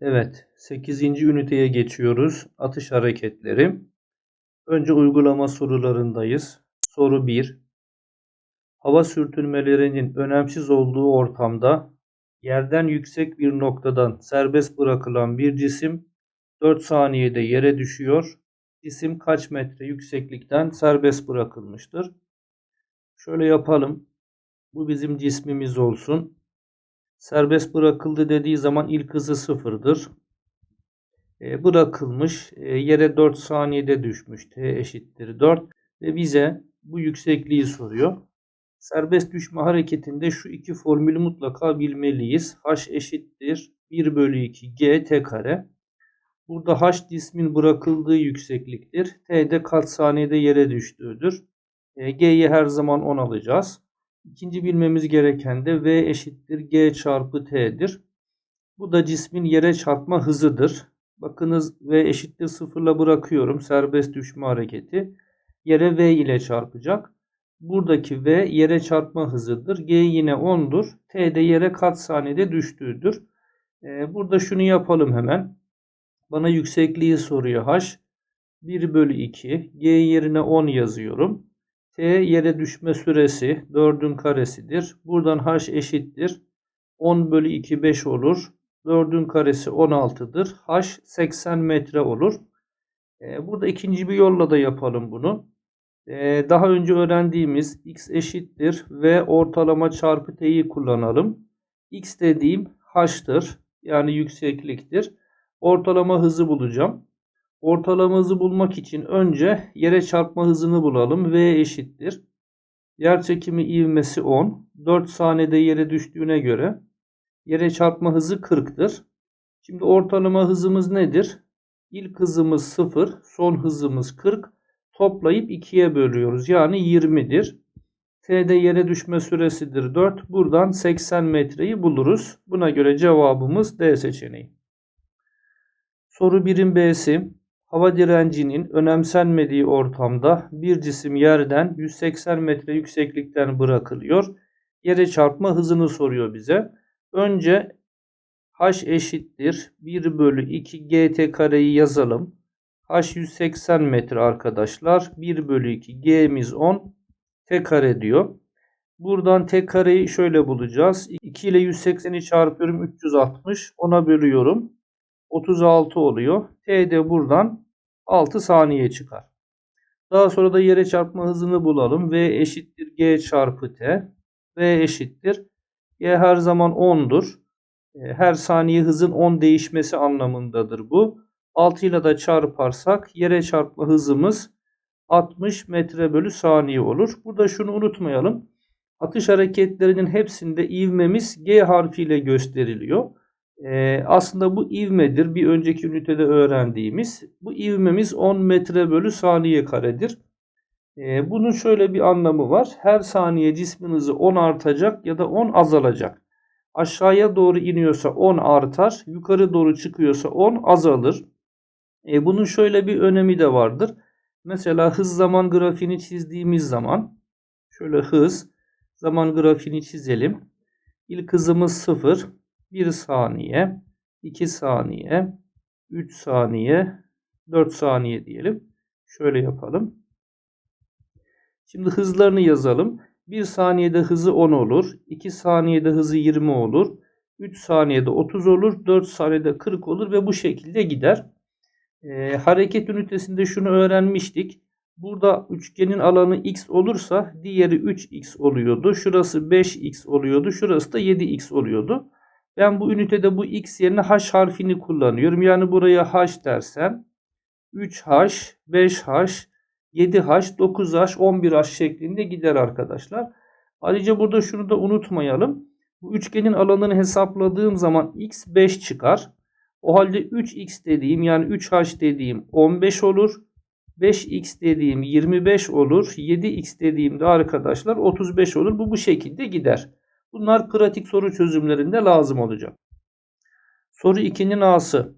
Evet, 8. üniteye geçiyoruz. Atış hareketleri. Önce uygulama sorularındayız. Soru 1. Hava sürtünmelerinin önemsiz olduğu ortamda yerden yüksek bir noktadan serbest bırakılan bir cisim 4 saniyede yere düşüyor. Cisim kaç metre yükseklikten serbest bırakılmıştır? Şöyle yapalım. Bu bizim cismimiz olsun. Serbest bırakıldı dediği zaman ilk hızı sıfırdır. E, bırakılmış. E, yere 4 saniyede düşmüş. T eşittir 4. Ve bize bu yüksekliği soruyor. Serbest düşme hareketinde şu iki formülü mutlaka bilmeliyiz. H eşittir 1 bölü 2 G T kare. Burada H cismin bırakıldığı yüksekliktir. T de kaç saniyede yere düştüğüdür. E, G'yi her zaman 10 alacağız. İkinci bilmemiz gereken de V eşittir G çarpı T'dir. Bu da cismin yere çarpma hızıdır. Bakınız V eşittir sıfırla bırakıyorum. Serbest düşme hareketi. Yere V ile çarpacak. Buradaki V yere çarpma hızıdır. G yine 10'dur. T de yere kaç saniyede düştüğüdür. Ee, burada şunu yapalım hemen. Bana yüksekliği soruyor H. 1 bölü 2. G yerine 10 yazıyorum. T yere düşme süresi 4'ün karesidir. Buradan H eşittir. 10 bölü 2 5 olur. 4'ün karesi 16'dır. H 80 metre olur. Ee, burada ikinci bir yolla da yapalım bunu. Ee, daha önce öğrendiğimiz x eşittir ve ortalama çarpı t'yi kullanalım. x dediğim h'tır. Yani yüksekliktir. Ortalama hızı bulacağım. Ortalama hızı bulmak için önce yere çarpma hızını bulalım. V eşittir. Yer çekimi ivmesi 10. 4 saniyede yere düştüğüne göre yere çarpma hızı 40'tır. Şimdi ortalama hızımız nedir? İlk hızımız 0, son hızımız 40. Toplayıp 2'ye bölüyoruz. Yani 20'dir. T'de yere düşme süresidir 4. Buradan 80 metreyi buluruz. Buna göre cevabımız D seçeneği. Soru 1'in B'si. Hava direncinin önemsenmediği ortamda bir cisim yerden 180 metre yükseklikten bırakılıyor. Yere çarpma hızını soruyor bize. Önce h eşittir 1 bölü 2 gt kareyi yazalım. h 180 metre arkadaşlar. 1 bölü 2 g'miz 10 t kare diyor. Buradan t kareyi şöyle bulacağız. 2 ile 180'i çarpıyorum 360. Ona bölüyorum. 36 oluyor. T de buradan 6 saniye çıkar. Daha sonra da yere çarpma hızını bulalım. V eşittir G çarpı T. V eşittir. G her zaman 10'dur. E, her saniye hızın 10 değişmesi anlamındadır bu. 6 ile de çarparsak yere çarpma hızımız 60 metre bölü saniye olur. Burada şunu unutmayalım. Atış hareketlerinin hepsinde ivmemiz G harfiyle gösteriliyor. Ee, aslında bu ivmedir. Bir önceki ünitede öğrendiğimiz. Bu ivmemiz 10 metre bölü saniye karedir. Ee, bunun şöyle bir anlamı var. Her saniye cismin hızı 10 artacak ya da 10 azalacak. Aşağıya doğru iniyorsa 10 artar. Yukarı doğru çıkıyorsa 10 azalır. Ee, bunun şöyle bir önemi de vardır. Mesela hız zaman grafiğini çizdiğimiz zaman şöyle hız zaman grafiğini çizelim. İlk hızımız 0. 1 saniye, 2 saniye, 3 saniye, 4 saniye diyelim. Şöyle yapalım. Şimdi hızlarını yazalım. 1 saniyede hızı 10 olur. 2 saniyede hızı 20 olur. 3 saniyede 30 olur. 4 saniyede 40 olur ve bu şekilde gider. Ee, hareket ünitesinde şunu öğrenmiştik. Burada üçgenin alanı x olursa diğeri 3x oluyordu. Şurası 5x oluyordu. Şurası da 7x oluyordu. Ben bu ünitede bu x yerine h harfini kullanıyorum. Yani buraya h dersem 3h, 5h, 7h, 9h, 11h şeklinde gider arkadaşlar. Ayrıca burada şunu da unutmayalım. Bu üçgenin alanını hesapladığım zaman x 5 çıkar. O halde 3x dediğim yani 3h dediğim 15 olur. 5x dediğim 25 olur. 7x dediğimde arkadaşlar 35 olur. Bu bu şekilde gider. Bunlar pratik soru çözümlerinde lazım olacak. Soru 2'nin A'sı.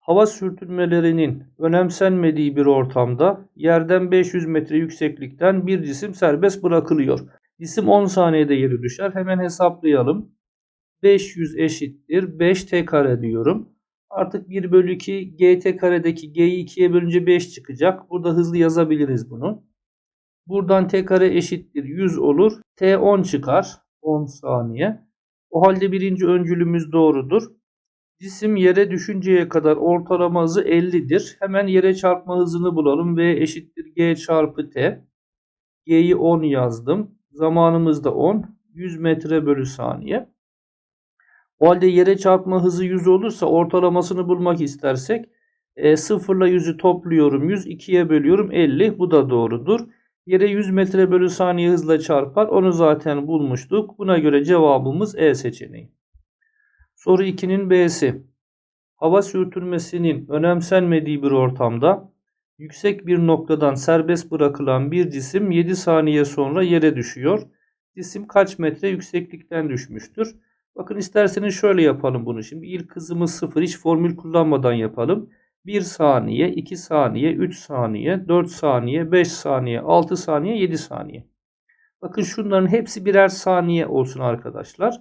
hava sürtünmelerinin önemsenmediği bir ortamda yerden 500 metre yükseklikten bir cisim serbest bırakılıyor. Cisim 10 saniyede yere düşer. Hemen hesaplayalım. 500 eşittir 5 t kare diyorum. Artık 1 bölü 2 gt karedeki g'yi 2'ye bölünce 5 çıkacak. Burada hızlı yazabiliriz bunu. Buradan t kare eşittir 100 olur. t 10 çıkar. 10 saniye. O halde birinci öncülümüz doğrudur. Cisim yere düşünceye kadar ortalama hızı 50'dir. Hemen yere çarpma hızını bulalım. V eşittir G çarpı T. G'yi 10 yazdım. Zamanımız da 10. 100 metre bölü saniye. O halde yere çarpma hızı 100 olursa ortalamasını bulmak istersek e, 0 ile 100'ü topluyorum. 100 2'ye bölüyorum 50. Bu da doğrudur. Yere 100 metre bölü saniye hızla çarpar. Onu zaten bulmuştuk. Buna göre cevabımız E seçeneği. Soru 2'nin B'si. Hava sürtünmesinin önemsenmediği bir ortamda yüksek bir noktadan serbest bırakılan bir cisim 7 saniye sonra yere düşüyor. Cisim kaç metre yükseklikten düşmüştür? Bakın isterseniz şöyle yapalım bunu. Şimdi ilk hızımız 0 hiç formül kullanmadan yapalım. 1 saniye, 2 saniye, 3 saniye, 4 saniye, 5 saniye, 6 saniye, 7 saniye. Bakın şunların hepsi birer saniye olsun arkadaşlar.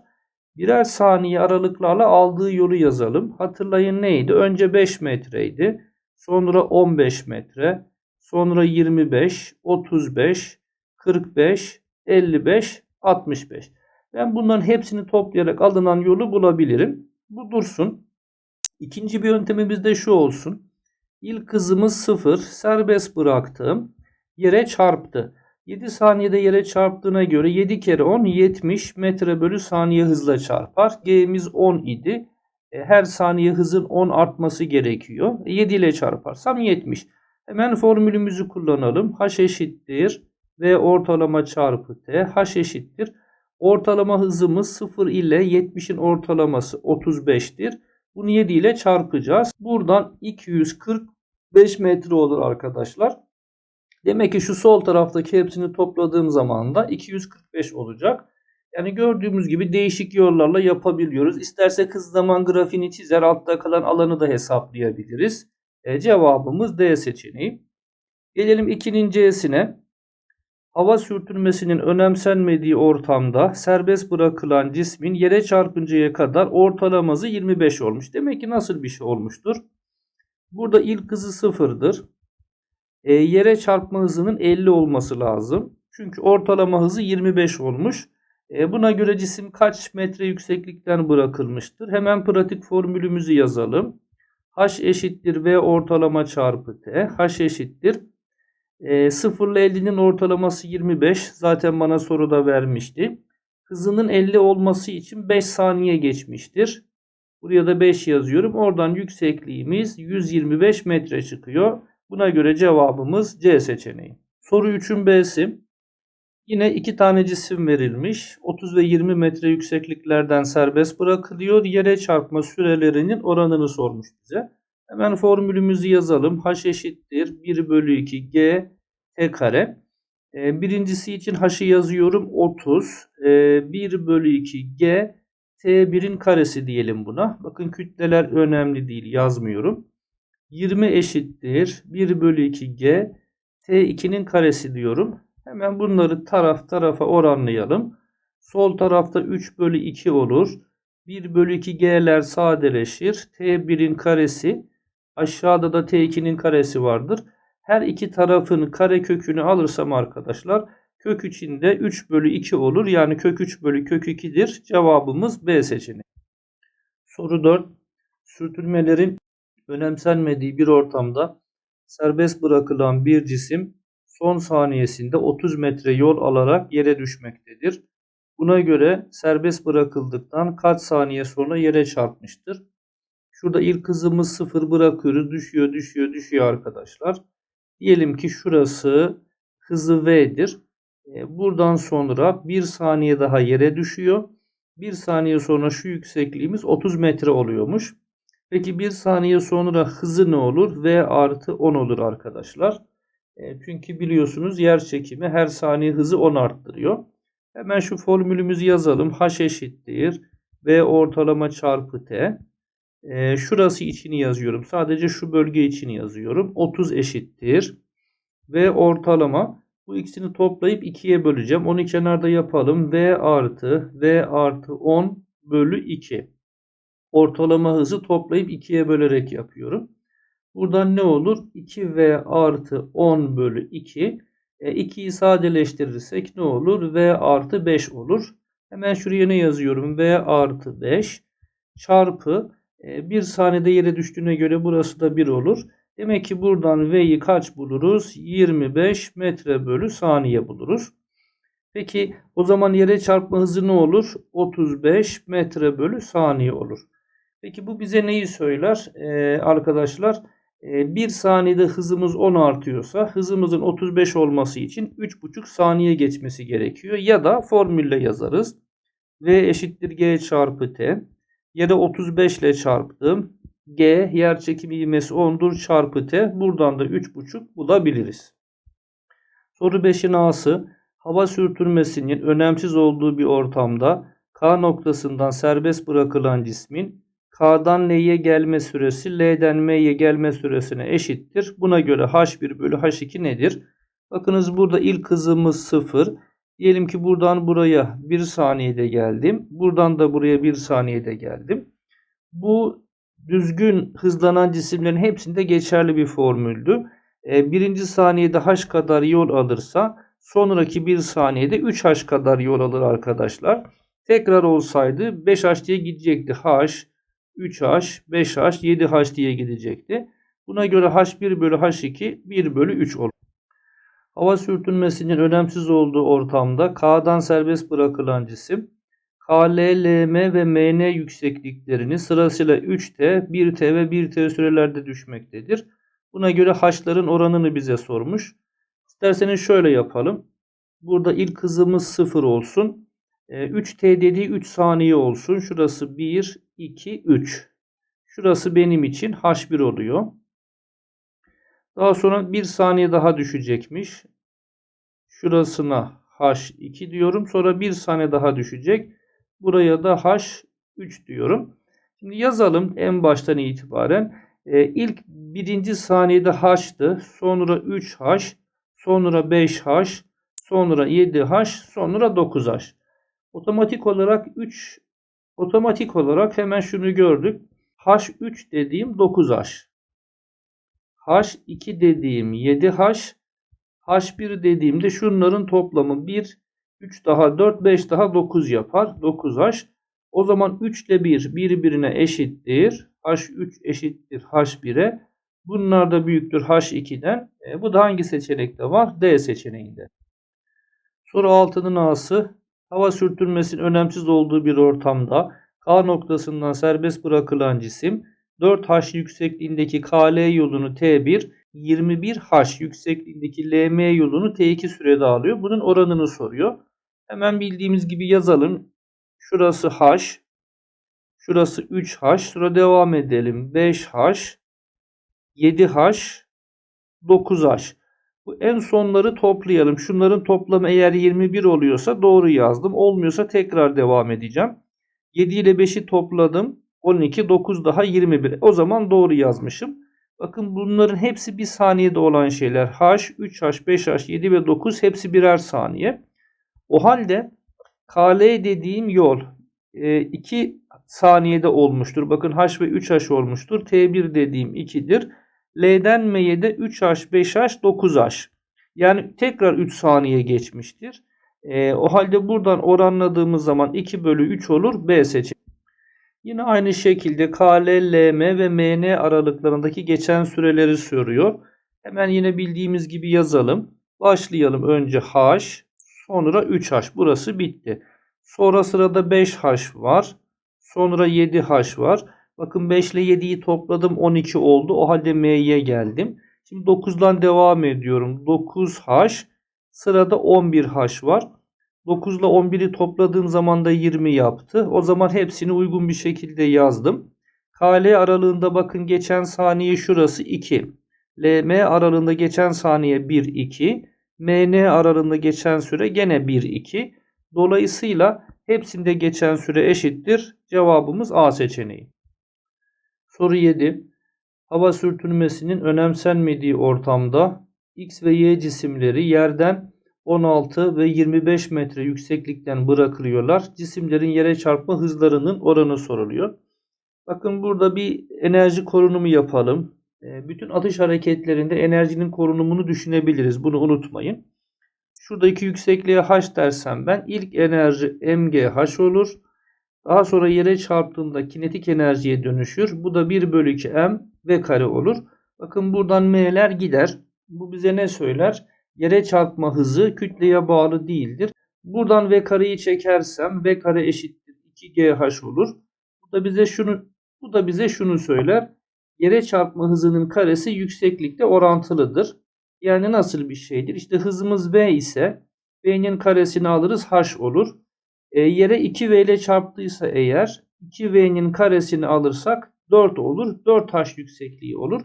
Birer saniye aralıklarla aldığı yolu yazalım. Hatırlayın neydi? Önce 5 metreydi. Sonra 15 metre. Sonra 25, 35, 45, 55, 65. Ben bunların hepsini toplayarak alınan yolu bulabilirim. Bu dursun. İkinci bir yöntemimiz de şu olsun. İlk hızımız 0. Serbest bıraktım. Yere çarptı. 7 saniyede yere çarptığına göre 7 kere 10 70 metre bölü saniye hızla çarpar. G'miz 10 idi. E, her saniye hızın 10 artması gerekiyor. 7 ile çarparsam 70. Hemen formülümüzü kullanalım. H eşittir V ortalama çarpı T. H eşittir. Ortalama hızımız 0 ile 70'in ortalaması 35'tir. Bunu 7 ile çarpacağız. Buradan 245 metre olur arkadaşlar. Demek ki şu sol taraftaki hepsini topladığım zaman da 245 olacak. Yani gördüğümüz gibi değişik yollarla yapabiliyoruz. İstersek hız zaman grafiğini çizer altta kalan alanı da hesaplayabiliriz. E, cevabımız D seçeneği. Gelelim 2'nin C'sine. Hava sürtünmesinin önemsenmediği ortamda serbest bırakılan cismin yere çarpıncaya kadar ortalaması 25 olmuş. Demek ki nasıl bir şey olmuştur? Burada ilk hızı sıfırdır. E, yere çarpma hızının 50 olması lazım. Çünkü ortalama hızı 25 olmuş. E, buna göre cisim kaç metre yükseklikten bırakılmıştır? Hemen pratik formülümüzü yazalım. H eşittir V ortalama çarpı T. H eşittir. E, 0 ile 50'nin ortalaması 25. Zaten bana soruda vermişti. Hızının 50 olması için 5 saniye geçmiştir. Buraya da 5 yazıyorum. Oradan yüksekliğimiz 125 metre çıkıyor. Buna göre cevabımız C seçeneği. Soru 3'ün B'si. Yine iki tane cisim verilmiş. 30 ve 20 metre yüksekliklerden serbest bırakılıyor. Yere çarpma sürelerinin oranını sormuş bize. Hemen formülümüzü yazalım. H eşittir 1 bölü 2 G T kare. Ee, birincisi için H'ı yazıyorum 30. 1 bölü 2 G T1'in karesi diyelim buna. Bakın kütleler önemli değil yazmıyorum. 20 eşittir 1 bölü 2 G T2'nin karesi diyorum. Hemen bunları taraf tarafa oranlayalım. Sol tarafta 3 bölü 2 olur. 1 bölü 2 G'ler sadeleşir. T1'in karesi aşağıda da T2'nin karesi vardır. Her iki tarafın kare kökünü alırsam arkadaşlar kök içinde 3 bölü 2 olur. Yani kök 3 bölü kök 2'dir. Cevabımız B seçeneği. Soru 4. Sürtünmelerin önemsenmediği bir ortamda serbest bırakılan bir cisim son saniyesinde 30 metre yol alarak yere düşmektedir. Buna göre serbest bırakıldıktan kaç saniye sonra yere çarpmıştır? Şurada ilk hızımız 0 bırakıyoruz. Düşüyor, düşüyor, düşüyor arkadaşlar. Diyelim ki şurası hızı V'dir. E, buradan sonra 1 saniye daha yere düşüyor. 1 saniye sonra şu yüksekliğimiz 30 metre oluyormuş. Peki 1 saniye sonra hızı ne olur? V artı 10 olur arkadaşlar. E, çünkü biliyorsunuz yer çekimi her saniye hızı 10 arttırıyor. Hemen şu formülümüzü yazalım. H eşittir. V ortalama çarpı T. Ee, şurası içini yazıyorum. Sadece şu bölge içini yazıyorum. 30 eşittir. Ve ortalama. Bu ikisini toplayıp 2'ye böleceğim. Onu kenarda yapalım. V artı V artı 10 bölü 2. Ortalama hızı toplayıp 2'ye bölerek yapıyorum. Buradan ne olur? 2V artı 10 bölü 2. E, 2'yi sadeleştirirsek ne olur? V artı 5 olur. Hemen şuraya ne yazıyorum? V artı 5 çarpı 1 saniyede yere düştüğüne göre burası da 1 olur. Demek ki buradan V'yi kaç buluruz? 25 metre bölü saniye buluruz. Peki o zaman yere çarpma hızı ne olur? 35 metre bölü saniye olur. Peki bu bize neyi söyler? Ee, arkadaşlar 1 saniyede hızımız 10 artıyorsa hızımızın 35 olması için 3,5 saniye geçmesi gerekiyor. Ya da formülle yazarız. V eşittir G çarpı T. Ya da 35 ile çarptım. G yer çekimi ivmesi 10'dur çarpı T. Buradan da 3,5 bulabiliriz. Soru 5'in A'sı hava sürtünmesinin önemsiz olduğu bir ortamda K noktasından serbest bırakılan cismin K'dan L'ye gelme süresi L'den M'ye gelme süresine eşittir. Buna göre H1 bölü H2 nedir? Bakınız burada ilk hızımız 0. Diyelim ki buradan buraya 1 saniyede geldim. Buradan da buraya 1 saniyede geldim. Bu düzgün hızlanan cisimlerin hepsinde geçerli bir formüldü. E, birinci saniyede h kadar yol alırsa sonraki bir saniyede 3h kadar yol alır arkadaşlar. Tekrar olsaydı 5h diye gidecekti. h, 3h, 5h, 7h diye gidecekti. Buna göre h1 bölü h2 1 bölü 3 olur. Hava sürtünmesinin önemsiz olduğu ortamda K'dan serbest bırakılan cisim KL, LM ve MN yüksekliklerini sırasıyla 3T, 1T ve 1T sürelerde düşmektedir. Buna göre H'ların oranını bize sormuş. İsterseniz şöyle yapalım. Burada ilk hızımız 0 olsun. 3T e, dediği 3 saniye olsun. Şurası 1, 2, 3. Şurası benim için H1 oluyor. Daha sonra 1 saniye daha düşecekmiş. Şurasına H2 diyorum. Sonra 1 saniye daha düşecek. Buraya da H3 diyorum. Şimdi yazalım en baştan itibaren. Ee, ilk birinci saniyede H'tı. Sonra 3H. Sonra 5H. Sonra 7H. Sonra 9H. Otomatik olarak 3 otomatik olarak hemen şunu gördük. H3 dediğim 9H. H2 dediğim 7H. H1 dediğimde şunların toplamı 1, 3 daha 4, 5 daha 9 yapar. 9H. O zaman 3 ile 1 birbirine eşittir. H3 eşittir H1'e. Bunlar da büyüktür H2'den. E, bu da hangi seçenekte var? D seçeneğinde. Soru 6'nın A'sı. Hava sürtünmesinin önemsiz olduğu bir ortamda K noktasından serbest bırakılan cisim 4H yüksekliğindeki KL yolunu T1, 21H yüksekliğindeki LM yolunu T2 sürede alıyor. Bunun oranını soruyor. Hemen bildiğimiz gibi yazalım. Şurası H. Şurası 3H. Sonra devam edelim. 5H. 7H. 9H. Bu en sonları toplayalım. Şunların toplamı eğer 21 oluyorsa doğru yazdım. Olmuyorsa tekrar devam edeceğim. 7 ile 5'i topladım. 12, 9 daha 21. O zaman doğru yazmışım. Bakın bunların hepsi bir saniyede olan şeyler. H, 3H, 5H, 7 ve 9 hepsi birer saniye. O halde KL dediğim yol 2 e, saniyede olmuştur. Bakın H ve 3H olmuştur. T1 dediğim 2'dir. L'den M'ye de 3H, 5H, 9H. Yani tekrar 3 saniye geçmiştir. E, o halde buradan oranladığımız zaman 2 bölü 3 olur. B seçeneği. Yine aynı şekilde KL, LM ve MN aralıklarındaki geçen süreleri soruyor. Hemen yine bildiğimiz gibi yazalım. Başlayalım önce H, Sonra 3H. Burası bitti. Sonra sırada 5H var. Sonra 7H var. Bakın 5 ile 7'yi topladım 12 oldu. O halde M'ye geldim. Şimdi 9'dan devam ediyorum. 9H. Sırada 11H var. 9 ile 11'i topladığım zaman da 20 yaptı. O zaman hepsini uygun bir şekilde yazdım. KL aralığında bakın geçen saniye şurası 2. LM aralığında geçen saniye 1, 2. MN aralığında geçen süre gene 1-2. Dolayısıyla hepsinde geçen süre eşittir. Cevabımız A seçeneği. Soru 7. Hava sürtünmesinin önemsenmediği ortamda X ve Y cisimleri yerden 16 ve 25 metre yükseklikten bırakılıyorlar. Cisimlerin yere çarpma hızlarının oranı soruluyor. Bakın burada bir enerji korunumu yapalım. E, Bütün atış hareketlerinde enerjinin korunumunu düşünebiliriz. Bunu unutmayın. Şuradaki yüksekliğe h dersem ben ilk enerji mgh olur. Daha sonra yere çarptığında kinetik enerjiye dönüşür. Bu da 1 bölü 2 m v kare olur. Bakın buradan m'ler gider. Bu bize ne söyler? Yere çarpma hızı kütleye bağlı değildir. Buradan v kareyi çekersem v kare eşittir 2gh olur. Bu da bize şunu bu da bize şunu söyler. Yere çarpma hızının karesi yükseklikte orantılıdır. Yani nasıl bir şeydir? İşte hızımız v ise v'nin karesini alırız h olur. E, yere 2v ile çarptıysa eğer 2v'nin karesini alırsak 4 olur. 4h yüksekliği olur.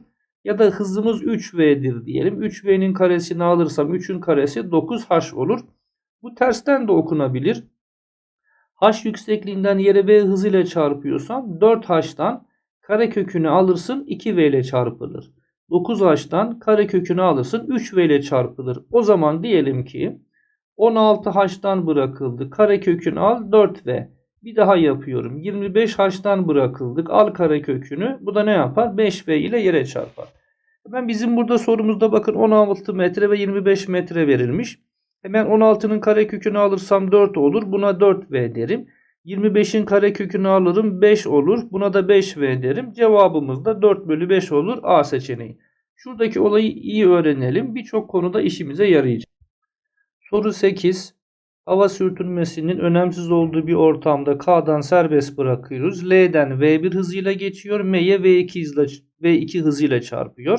Ya da hızımız 3v'dir diyelim. 3v'nin karesini alırsam 3'ün karesi 9h olur. Bu tersten de okunabilir. h yüksekliğinden yere v hızıyla çarpıyorsan 4h'tan karekökünü alırsın 2v ile çarpılır. 9h'tan karekökünü alırsın 3v ile çarpılır. O zaman diyelim ki 16h'tan bırakıldı. Karekökünü al 4v. Bir daha yapıyorum. 25h'tan bırakıldık. Al karekökünü. Bu da ne yapar? 5v ile yere çarpar. Hemen bizim burada sorumuzda bakın 16 metre ve 25 metre verilmiş. Hemen 16'nın karekökünü alırsam 4 olur. Buna 4v derim. 25'in karekökünü alırım 5 olur. Buna da 5v derim. Cevabımız da 4 bölü 5 olur A seçeneği. Şuradaki olayı iyi öğrenelim. Birçok konuda işimize yarayacak. Soru 8. Hava sürtünmesinin önemsiz olduğu bir ortamda K'dan serbest bırakıyoruz. L'den V1 hızıyla geçiyor. M'ye V2 hızıyla, V2 hızıyla çarpıyor.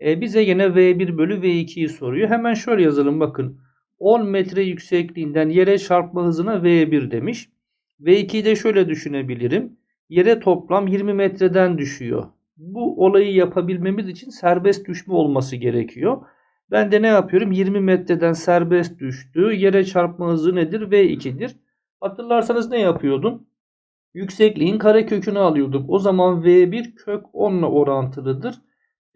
E, bize yine V1 bölü V2'yi soruyor. Hemen şöyle yazalım bakın. 10 metre yüksekliğinden yere çarpma hızına V1 demiş. V2'yi de şöyle düşünebilirim. Yere toplam 20 metreden düşüyor. Bu olayı yapabilmemiz için serbest düşme olması gerekiyor. Ben de ne yapıyorum? 20 metreden serbest düştü. Yere çarpma hızı nedir? V2'dir. Hatırlarsanız ne yapıyordum? Yüksekliğin karekökünü alıyorduk. O zaman V1 kök 10 ile orantılıdır.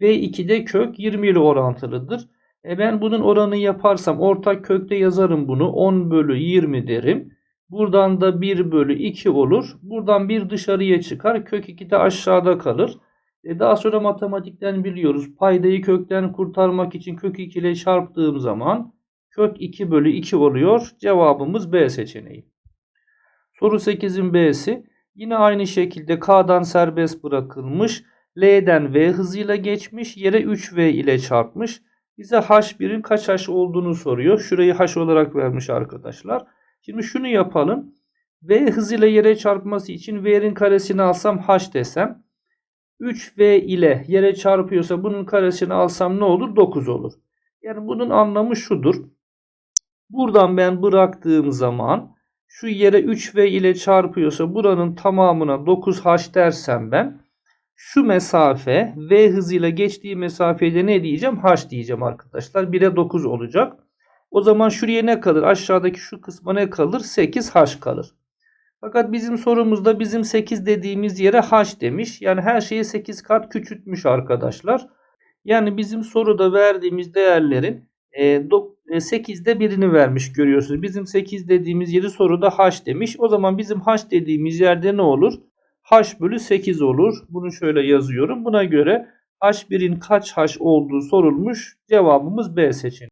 V2 de kök 20 ile orantılıdır. E ben bunun oranını yaparsam ortak kökte yazarım bunu. 10 bölü 20 derim. Buradan da 1 bölü 2 olur. Buradan 1 dışarıya çıkar. Kök 2 de aşağıda kalır. E daha sonra matematikten biliyoruz. Paydayı kökten kurtarmak için kök 2 ile çarptığım zaman kök 2 bölü 2 oluyor. Cevabımız B seçeneği. Soru 8'in B'si. Yine aynı şekilde K'dan serbest bırakılmış. L'den V hızıyla geçmiş. Yere 3V ile çarpmış. Bize H1'in kaç H olduğunu soruyor. Şurayı H olarak vermiş arkadaşlar. Şimdi şunu yapalım. V hızıyla yere çarpması için V'nin karesini alsam H desem. 3V ile yere çarpıyorsa bunun karesini alsam ne olur? 9 olur. Yani bunun anlamı şudur. Buradan ben bıraktığım zaman şu yere 3V ile çarpıyorsa buranın tamamına 9H dersem ben şu mesafe V hızıyla geçtiği mesafede ne diyeceğim? H diyeceğim arkadaşlar. 1'e 9 olacak. O zaman şuraya ne kalır? Aşağıdaki şu kısma ne kalır? 8H kalır. Fakat bizim sorumuzda bizim 8 dediğimiz yere h demiş. Yani her şeyi 8 kat küçültmüş arkadaşlar. Yani bizim soruda verdiğimiz değerlerin 8'de birini vermiş görüyorsunuz. Bizim 8 dediğimiz yeri soruda h demiş. O zaman bizim h dediğimiz yerde ne olur? h bölü 8 olur. Bunu şöyle yazıyorum. Buna göre h1'in kaç h olduğu sorulmuş. Cevabımız B seçeneği.